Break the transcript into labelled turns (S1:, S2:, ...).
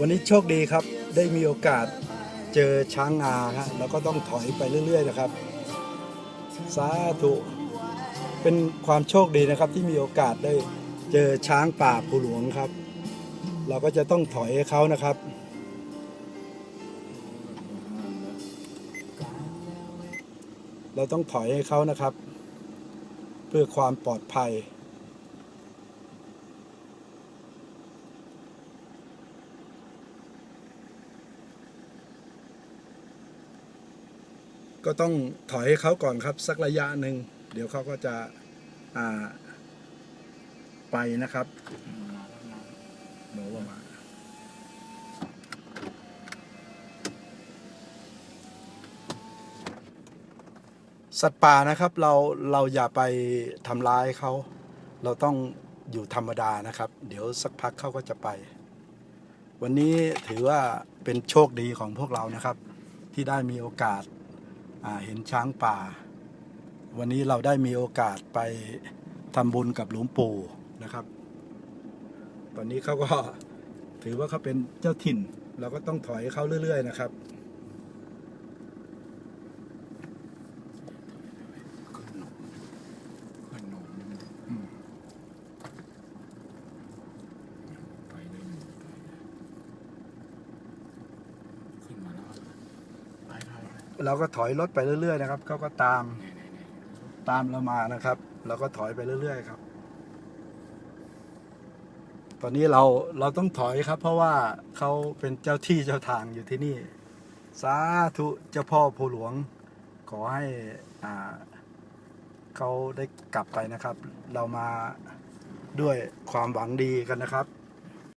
S1: วันนี้โชคดีครับ ได้มีโอกาสเจอช้างงาฮะแล้วก็ต้องถอยไปเรื่อย ๆ นะครับ สาธุ เป็นความโชคดีนะครับที่มีโอกาสได้เจอช้างป่าภูหลวงครับ เราก็จะต้องถอยให้เขานะครับเราต้องถอยให้เขานะครับ เพื่อความปลอดภัย ก็ต้องถอยให้เขาก่อนครับสักระยะหนึ่งเดี๋ยวเขาก็จะอ่าไปนะครับบอว่ามาสัตว์ป่านะครับเราเราอย่าไปทำร้ายเขา เราต้องอยู่ธรรมดานะครับ เดี๋ยวสักพักเขาก็จะไป วันนี้ถือว่าเป็นโชคดีของพวกเรานะครับ ที่ได้มีโอกาส เห็นช้างป่า วันนี้เราได้มีโอกาสไปทำบุญกับหลวงปู่นะครับ ตอนนี้เขาก็ถือว่าเขาเป็นเจ้าถิ่น เราก็ต้องถอยเขาเรื่อย ๆ นะครับ
S2: ขึ้นหนมขึ้นหนม
S1: อืม
S2: ไปเลยหนึ่งขึ้นมาแล้วไปไปไป
S1: เราก็ถอยรถไปเรื่อย ๆ นะครับเขาก็ตามตามเรามานะครับ เราก็ถอยไปเรื่อย ๆ ครับ ตอนนี้เราเราต้องถอยครับ เพราะว่าเขาเป็นเจ้าที่เจ้าทางอยู่ที่นี่ สาธุเจ้าพ่อภูหลวง ขอให้อ่าเขาได้กลับไปนะครับ เรามาด้วยความหวังดีกันนะครับ